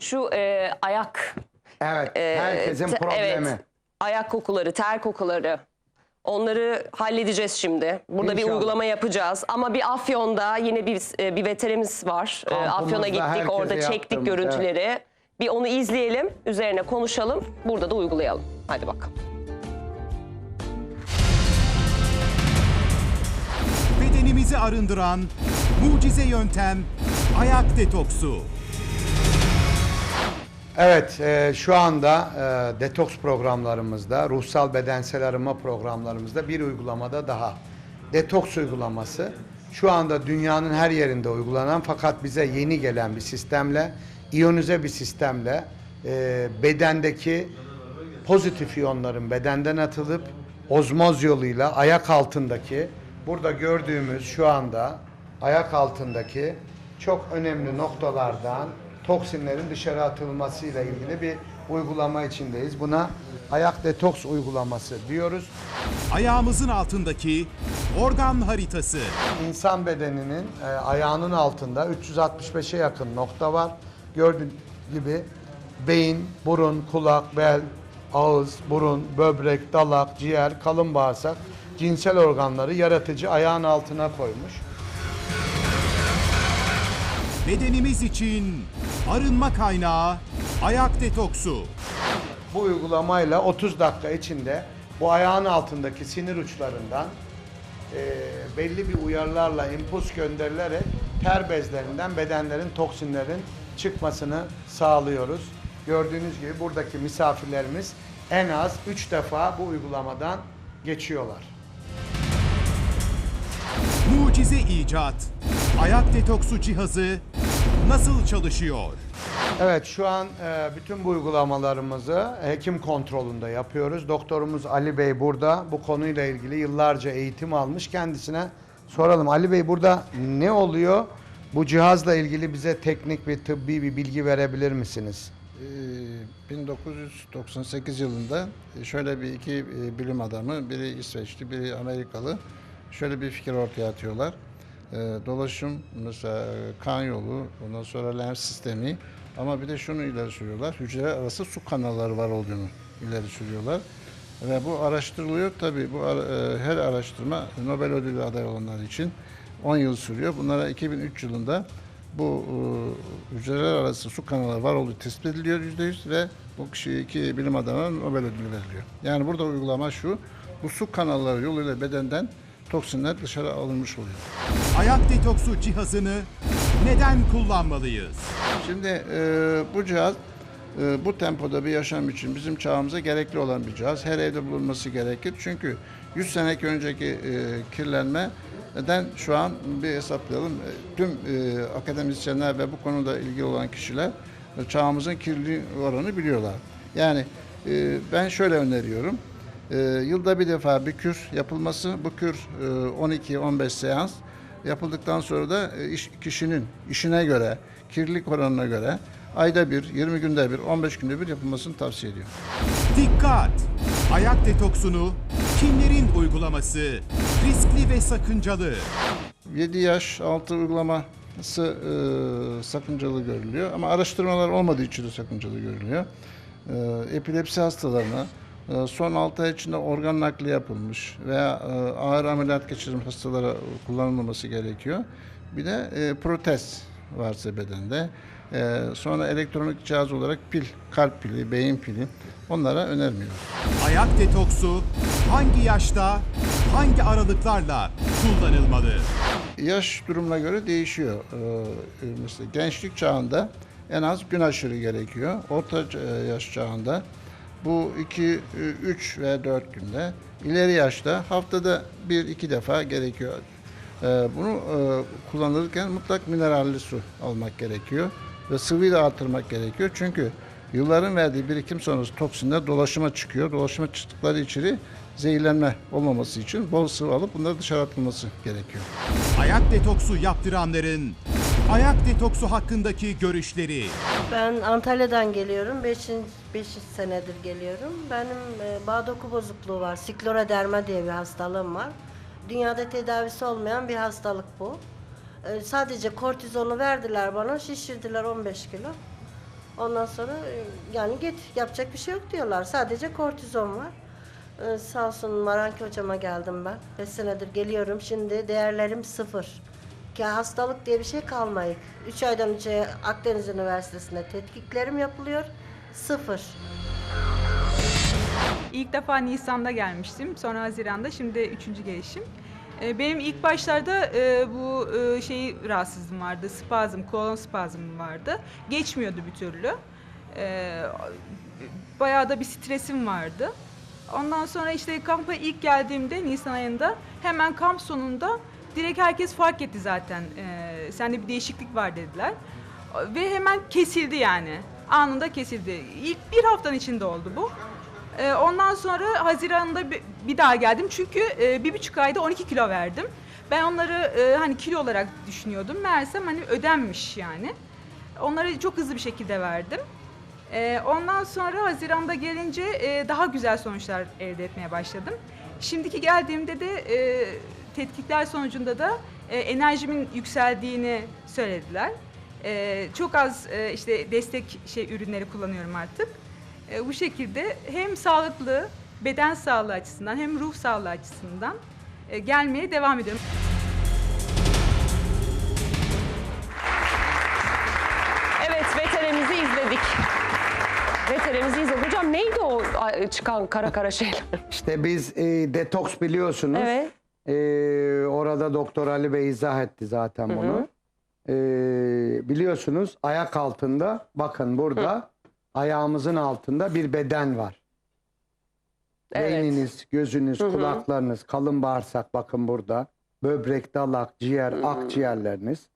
Şu e, ayak Evet, e, herkesin te- problemi. evet, ayak kokuları, ter kokuları. Onları halledeceğiz şimdi. Burada bir İnşallah. uygulama yapacağız. Ama bir Afyon'da yine bir e, bir veterimiz var. E, Kampımızda Afyon'a gittik, orada çektik yaptığımız, görüntüleri. Bir onu izleyelim, üzerine konuşalım. Burada da uygulayalım. Hadi bakalım. Bedenimizi arındıran mucize yöntem ayak detoksu. Evet, e, şu anda e, detoks programlarımızda, ruhsal bedensel arınma programlarımızda bir uygulamada daha. Detoks uygulaması şu anda dünyanın her yerinde uygulanan fakat bize yeni gelen bir sistemle, iyonize bir sistemle e, bedendeki pozitif iyonların bedenden atılıp ozmoz yoluyla ayak altındaki burada gördüğümüz şu anda ayak altındaki çok önemli noktalardan toksinlerin dışarı atılmasıyla ilgili bir uygulama içindeyiz. Buna ayak detoks uygulaması diyoruz. Ayağımızın altındaki organ haritası. İnsan bedeninin e, ayağının altında 365'e yakın nokta var. Gördüğün gibi beyin, burun, kulak, bel, ağız, burun, böbrek, dalak, ciğer, kalın bağırsak cinsel organları yaratıcı ayağın altına koymuş. Bedenimiz için arınma kaynağı ayak detoksu. Bu uygulamayla 30 dakika içinde bu ayağın altındaki sinir uçlarından e, belli bir uyarılarla impuls gönderilerek ter bezlerinden bedenlerin toksinlerin çıkmasını sağlıyoruz. Gördüğünüz gibi buradaki misafirlerimiz en az 3 defa bu uygulamadan geçiyorlar. Mucize icat. Ayak detoksu cihazı nasıl çalışıyor? Evet şu an e, bütün bu uygulamalarımızı hekim kontrolünde yapıyoruz. Doktorumuz Ali Bey burada bu konuyla ilgili yıllarca eğitim almış. Kendisine soralım. Ali Bey burada ne oluyor? Bu cihazla ilgili bize teknik bir tıbbi bir bilgi verebilir misiniz? Ee, 1998 yılında şöyle bir iki e, bilim adamı, biri İsveçli, biri Amerikalı şöyle bir fikir ortaya atıyorlar. Ee, Dolaşım, mesela e, kan yolu, ondan sonra lenf sistemi ama bir de şunu ileri sürüyorlar. Hücreler arası su kanalları var olduğunu ileri sürüyorlar. Ve bu araştırılıyor. Tabii bu e, her araştırma Nobel ödülü aday olanlar için 10 yıl sürüyor. Bunlara 2003 yılında bu e, hücreler arası su kanalları var olduğu tespit ediliyor %100 ve bu kişi iki bilim adamına Nobel ödülü veriliyor. Yani burada uygulama şu, bu su kanalları yoluyla bedenden toksinler dışarı alınmış oluyor. Ayak detoksu cihazını neden kullanmalıyız? Şimdi e, bu cihaz e, bu tempoda bir yaşam için bizim çağımıza gerekli olan bir cihaz. Her evde bulunması gerekir. Çünkü 100 sene önceki e, kirlenme neden şu an bir hesaplayalım. E, Tüm e, akademisyenler ve bu konuda ilgili olan kişiler e, çağımızın kirli oranı biliyorlar. Yani e, ben şöyle öneriyorum. E, yılda bir defa bir kür yapılması. Bu kür e, 12-15 seans yapıldıktan sonra da e, iş, kişinin işine göre, kirlilik oranına göre ayda bir, 20 günde bir, 15 günde bir yapılmasını tavsiye ediyorum. Dikkat! Ayak detoksunu kimlerin uygulaması? Riskli ve sakıncalı. 7 yaş altı uygulaması e, sakıncalı görülüyor ama araştırmalar olmadığı için de sakıncalı görülüyor. E, epilepsi hastalarına son 6 ay içinde organ nakli yapılmış veya e, ağır ameliyat geçirmiş hastalara kullanılmaması gerekiyor. Bir de e, protez varsa bedende. E, sonra elektronik cihaz olarak pil, kalp pili, beyin pili onlara önermiyoruz. Ayak detoksu hangi yaşta, hangi aralıklarla kullanılmalı? Yaş durumuna göre değişiyor. Ee, mesela gençlik çağında en az gün aşırı gerekiyor. Orta yaş çağında bu 2, 3 ve 4 günde. İleri yaşta haftada 1-2 defa gerekiyor. Ee, Bunu e, kullanırken mutlak mineralli su almak gerekiyor ve sıvıyı da artırmak gerekiyor. Çünkü yılların verdiği birikim sonrası toksinler dolaşıma çıkıyor. Dolaşıma çıktıkları içeri zehirlenme olmaması için bol sıvı alıp bunları dışarı atılması gerekiyor. Ayak detoksu yaptıranların ayak detoksu hakkındaki görüşleri. Ben Antalya'dan geliyorum. 5. 5 senedir geliyorum. Benim e, bağ doku bozukluğu var. Sikloraderma diye bir hastalığım var. Dünyada tedavisi olmayan bir hastalık bu. E, sadece kortizonu verdiler bana. Şişirdiler 15 kilo. Ondan sonra e, yani git yapacak bir şey yok diyorlar. Sadece kortizon var. Ee, sağ olsun Maranki hocama geldim ben. 5 senedir geliyorum. Şimdi değerlerim sıfır. Ki hastalık diye bir şey kalmayık. 3 aydan önce Akdeniz Üniversitesi'nde tetkiklerim yapılıyor. Sıfır. İlk defa Nisan'da gelmiştim. Sonra Haziran'da. Şimdi üçüncü gelişim. Ee, Benim ilk başlarda e, bu e, şey rahatsızlığım vardı. Spazm, kolon spazmım vardı. Geçmiyordu bir türlü. Ee, Bayağı da bir stresim vardı. Ondan sonra işte kampa ilk geldiğimde Nisan ayında hemen kamp sonunda direkt herkes fark etti zaten. Ee, sende bir değişiklik var dediler. Ve hemen kesildi yani. Anında kesildi. İlk bir haftanın içinde oldu bu. Ee, ondan sonra Haziran'da bir, bir daha geldim çünkü e, bir buçuk ayda 12 kilo verdim. Ben onları e, hani kilo olarak düşünüyordum. Meğersem hani ödenmiş yani. Onları çok hızlı bir şekilde verdim. Ee, ondan sonra Haziran'da gelince e, daha güzel sonuçlar elde etmeye başladım. Şimdiki geldiğimde de e, tetkikler sonucunda da e, enerjimin yükseldiğini söylediler. E, çok az e, işte destek şey ürünleri kullanıyorum artık. E, bu şekilde hem sağlıklı beden sağlığı açısından hem ruh sağlığı açısından e, gelmeye devam ediyorum. Evet veterimizi izledik. Veterimizi izledik. Hocam neydi o çıkan kara kara şeyler? İşte biz e, detoks biliyorsunuz. Evet. E, orada Doktor Ali Bey izah etti zaten bunu. E, biliyorsunuz ayak altında bakın burada ayağımızın altında bir beden var. Evet. Beyniniz, gözünüz, kulaklarınız, kalın bağırsak bakın burada. Böbrek, dalak, ciğer, akciğerleriniz.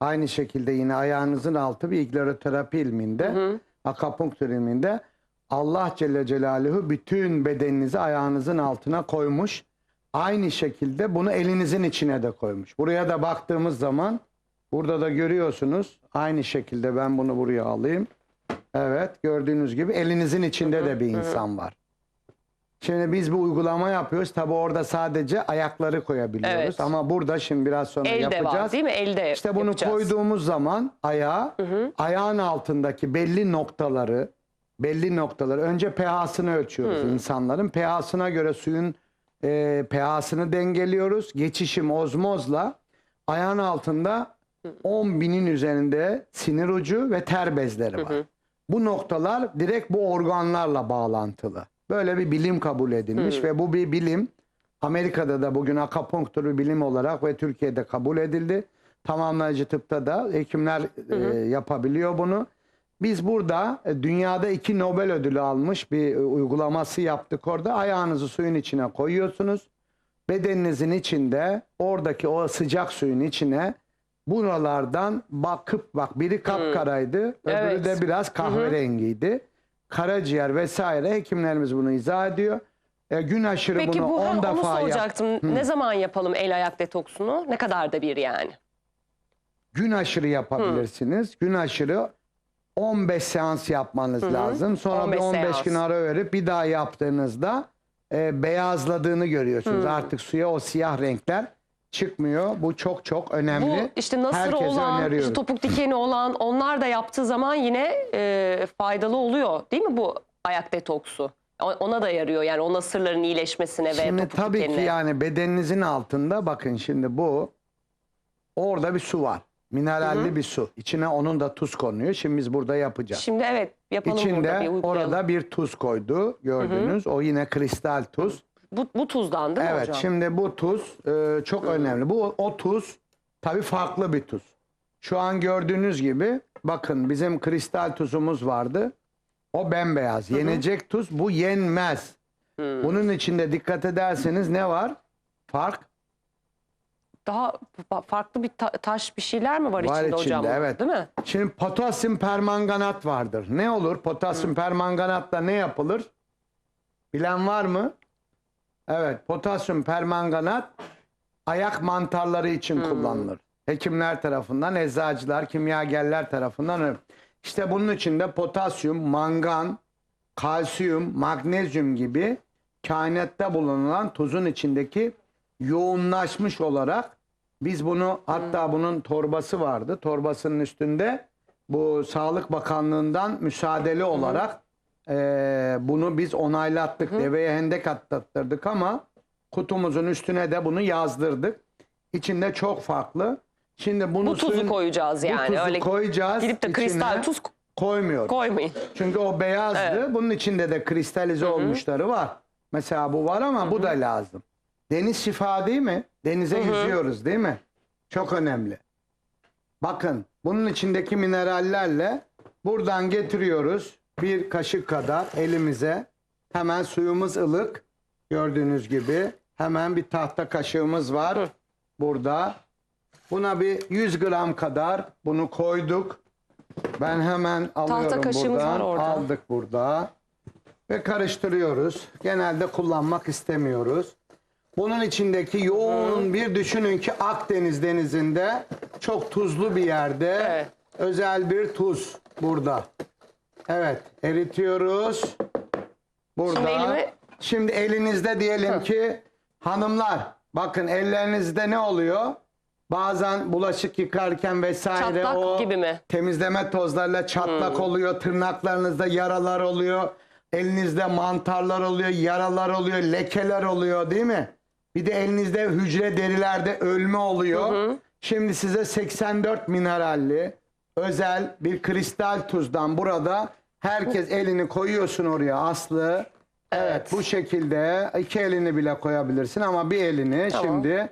Aynı şekilde yine ayağınızın altı bir igleroterapi ilminde, akupunktur ilminde Allah Celle Celaluhu bütün bedeninizi ayağınızın altına koymuş. Aynı şekilde bunu elinizin içine de koymuş. Buraya da baktığımız zaman burada da görüyorsunuz. Aynı şekilde ben bunu buraya alayım. Evet gördüğünüz gibi elinizin içinde de bir insan var. Şimdi biz bir uygulama yapıyoruz. Tabi orada sadece ayakları koyabiliyoruz. Evet. Ama burada şimdi biraz sonra Elde yapacağız. var değil mi? Elde İşte bunu yapacağız. koyduğumuz zaman ayağa, ayağın altındaki belli noktaları, belli noktaları önce pH'sını ölçüyoruz insanların. pH'sına göre suyun e, pH'sını dengeliyoruz. Geçişim ozmozla ayağın altında 10 binin üzerinde sinir ucu ve ter bezleri var. Bu noktalar direkt bu organlarla bağlantılı. Böyle bir bilim kabul edilmiş ve bu bir bilim Amerika'da da bugün akupunktur bir bilim olarak ve Türkiye'de kabul edildi. Tamamlayıcı tıpta da hekimler e, yapabiliyor bunu. Biz burada e, dünyada iki Nobel ödülü almış bir e, uygulaması yaptık orada. Ayağınızı suyun içine koyuyorsunuz. Bedeninizin içinde oradaki o sıcak suyun içine buralardan bakıp bak biri kapkaraydı öbürü Evet. de biraz kahverengiydi. Karaciğer vesaire hekimlerimiz bunu izah ediyor. E, gün aşırı Peki bunu bu 10 ha, onu defa yap. soracaktım. Ne zaman yapalım el ayak detoksunu? Ne kadar da bir yani? Gün aşırı yapabilirsiniz. Gün aşırı 15 seans yapmanız lazım. Sonra 15 bir 15 seans. gün ara verip bir daha yaptığınızda e, beyazladığını görüyorsunuz. Artık suya o siyah renkler çıkmıyor. Bu çok çok önemli. Bu işte nasır Herkese olan, öneriyorum. işte topuk dikeni olan onlar da yaptığı zaman yine e, faydalı oluyor değil mi bu ayak detoksu? Ona da yarıyor yani o nasırların iyileşmesine ve Şimdi topuk tabii dikenine. ki yani bedeninizin altında bakın şimdi bu orada bir su var. Mineralli bir su. İçine onun da tuz konuyor. Şimdi biz burada yapacağız. Şimdi evet yapalım burada bir İçinde uygulayalım. orada bir tuz koydu gördünüz. O yine kristal tuz. Bu, bu tuzdan değil mi Evet hocam? şimdi bu tuz e, çok önemli. Bu o tuz tabii farklı bir tuz. Şu an gördüğünüz gibi bakın bizim kristal tuzumuz vardı. O bembeyaz. Yenecek tuz bu yenmez. Bunun içinde dikkat ederseniz ne var? Fark Daha fa- farklı bir ta- taş bir şeyler mi var, Var içinde, hocam? içinde, bunun, evet. Değil mi? Şimdi potasyum permanganat vardır. Ne olur? Potasyum permanganatla ne yapılır? Bilen var mı? Evet, potasyum permanganat ayak mantarları için kullanılır. Hekimler tarafından, eczacılar, kimyagerler tarafından. İşte bunun içinde potasyum, mangan, kalsiyum, magnezyum gibi kainatta bulunan tuzun içindeki yoğunlaşmış olarak biz bunu hatta bunun torbası vardı. Torbasının üstünde bu Sağlık Bakanlığı'ndan müsaadeli olarak eee, bunu biz onaylattık. Deveye hendek atlattırdık ama kutumuzun üstüne de bunu yazdırdık. İçinde çok farklı. Şimdi bunu Bu tuzu suyun- koyacağız bu yani. tuzu Öyle koyacağız. gidip de kristal içine. tuz koymuyoruz. koymayın. Çünkü o beyazdı. Bunun içinde de kristalize olmuşları var. Mesela bu var ama bu da lazım. Deniz şifa değil mi? Denize yüzüyoruz değil mi? Çok önemli. Bakın bunun içindeki minerallerle buradan getiriyoruz bir kaşık kadar elimize. Hemen suyumuz ılık. Gördüğünüz gibi hemen bir tahta kaşığımız var burada. Buna bir 100 gram kadar bunu koyduk. Ben hemen alıyorum kaşığımız buradan. var orada. Aldık burada. Ve karıştırıyoruz. Genelde kullanmak istemiyoruz. Bunun içindeki yoğun bir düşünün ki Akdeniz denizinde çok tuzlu bir yerde Evet. özel bir tuz burada. Evet eritiyoruz. Burada. Şimdi elimi- Şimdi elinizde diyelim ki hanımlar bakın ellerinizde ne oluyor? Bazen bulaşık yıkarken vesaire Çatlak o gibi mi? temizleme tozlarıyla çatlak Hmm. oluyor, tırnaklarınızda yaralar oluyor, elinizde mantarlar oluyor, yaralar oluyor, lekeler oluyor değil mi? Bir de elinizde hücre derilerde ölme oluyor. Şimdi size 84 mineralli özel bir kristal tuzdan burada herkes elini koyuyorsun oraya Aslı. Evet. bu şekilde iki elini bile koyabilirsin ama bir elini Tamam. şimdi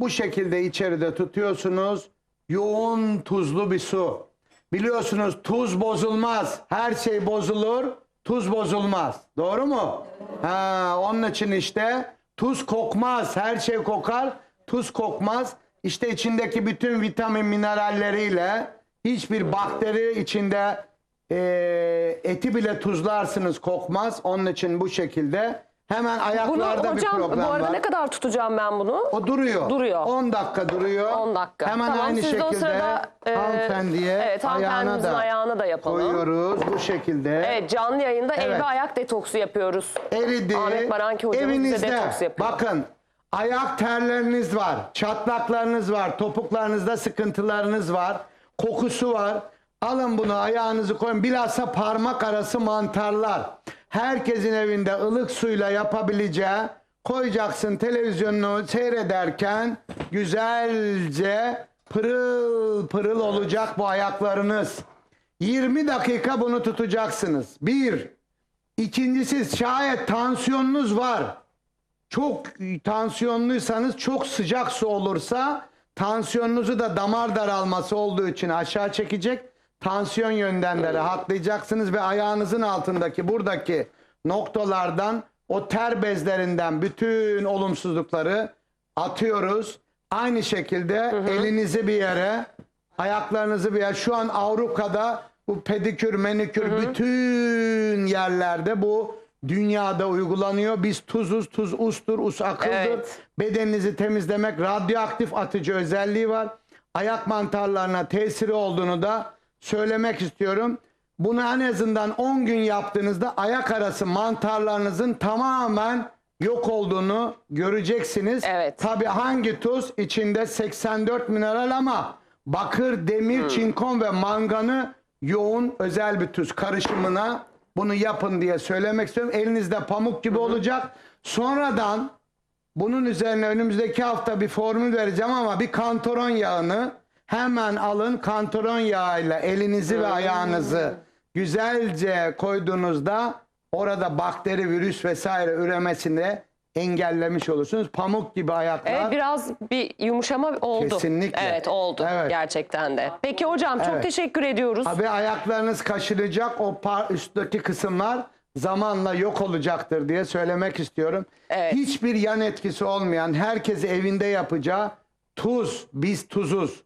bu şekilde içeride tutuyorsunuz. Yoğun tuzlu bir su. Biliyorsunuz tuz bozulmaz. Her şey bozulur, tuz bozulmaz. Doğru mu? Ha, onun için işte tuz kokmaz. Her şey kokar, tuz kokmaz. İşte içindeki bütün vitamin mineralleriyle hiçbir bakteri içinde e, eti bile tuzlarsınız kokmaz. Onun için bu şekilde hemen Bunu ayaklarda bir hocam problem bu arada var. ne kadar tutacağım ben bunu? O duruyor. Duruyor. 10 dakika duruyor. 10 dakika. Hemen Tamam, aynı siz de o şekilde sırada, e, hanımefendiye evet, ayağına da ayağına da yapalım. koyuyoruz bu şekilde. Evet canlı yayında Evet. evde ayak detoksu yapıyoruz. Eridi. Ahmet Baranki hocamız Evinizde detoks yapıyor. bakın ayak terleriniz var, çatlaklarınız var, topuklarınızda sıkıntılarınız var, kokusu var. Alın bunu ayağınızı koyun. Bilhassa parmak arası mantarlar. Herkesin evinde ılık suyla yapabileceği koyacaksın televizyonunu seyrederken güzelce pırıl pırıl olacak bu ayaklarınız. 20 dakika bunu tutacaksınız. Bir, İkincisi şayet tansiyonunuz var. Çok tansiyonluysanız çok sıcak su olursa tansiyonunuzu da damar daralması olduğu için aşağı çekecek. Tansiyon yönden de rahatlayacaksınız ve ayağınızın altındaki buradaki noktalardan o ter bezlerinden bütün olumsuzlukları atıyoruz. Aynı şekilde elinizi bir yere, ayaklarınızı bir yere. Şu an Avrupa'da bu pedikür, menikür bütün yerlerde bu dünyada uygulanıyor. Biz tuzuz, tuz ustur, us akıldır. Evet. Bedeninizi temizlemek, radyoaktif atıcı özelliği var. Ayak mantarlarına tesiri olduğunu da söylemek istiyorum. Bunu en azından 10 gün yaptığınızda ayak arası mantarlarınızın tamamen yok olduğunu göreceksiniz. Evet. Tabii hangi tuz? İçinde 84 mineral ama bakır, demir, çinkon ve manganı yoğun özel bir tuz karışımına bunu yapın diye söylemek istiyorum. Elinizde pamuk gibi olacak. Sonradan bunun üzerine önümüzdeki hafta bir formül vereceğim ama bir kantaron yağını hemen alın. Kantaron yağıyla elinizi ve ayağınızı güzelce koyduğunuzda orada bakteri, virüs vesaire üremesini engellemiş olursunuz. Pamuk gibi ayaklar. Evet biraz bir yumuşama oldu. Kesinlikle. Evet oldu Evet. gerçekten de. Peki hocam çok Evet. teşekkür ediyoruz. Abi ayaklarınız kaşınacak o par üstteki kısımlar zamanla yok olacaktır diye söylemek istiyorum. Evet. Hiçbir yan etkisi olmayan herkesi evinde yapacağı tuz, biz tuzuz.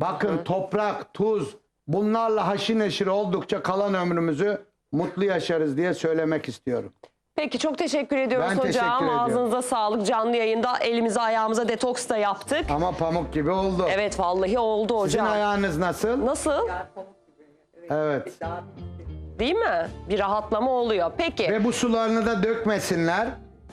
Bakın toprak, tuz bunlarla haşir neşir oldukça kalan ömrümüzü mutlu yaşarız diye söylemek istiyorum. Peki çok teşekkür ediyoruz Ben hocam. teşekkür ediyorum. Ağzınıza sağlık. Canlı yayında elimize ayağımıza detoks da yaptık. Ama pamuk gibi oldu. Evet vallahi oldu Sizin hocam. ayağınız nasıl? Nasıl? Evet. Değil mi? Bir rahatlama oluyor. Peki. Ve bu sularını da dökmesinler.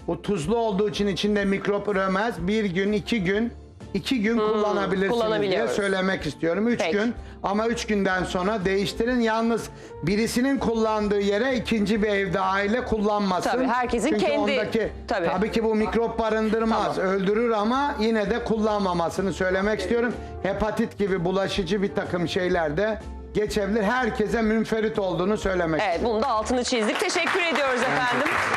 Bu tuzlu olduğu için içinde mikrop üremez. Bir gün, iki gün iki gün kullanabilirsiniz diye kullanabiliyoruz. söylemek istiyorum. Üç Peki. gün ama üç günden sonra değiştirin. Yalnız birisinin kullandığı yere ikinci bir evde aile kullanmasın. Tabii, herkesin Çünkü kendi- ondaki, tabii. tabii ki bu mikrop barındırmaz, öldürür ama yine de kullanmamasını söylemek istiyorum. Hepatit gibi bulaşıcı bir takım şeyler de geçebilir. Herkese münferit olduğunu söylemek Evet bunu da altını çizdik. Teşekkür ediyoruz efendim.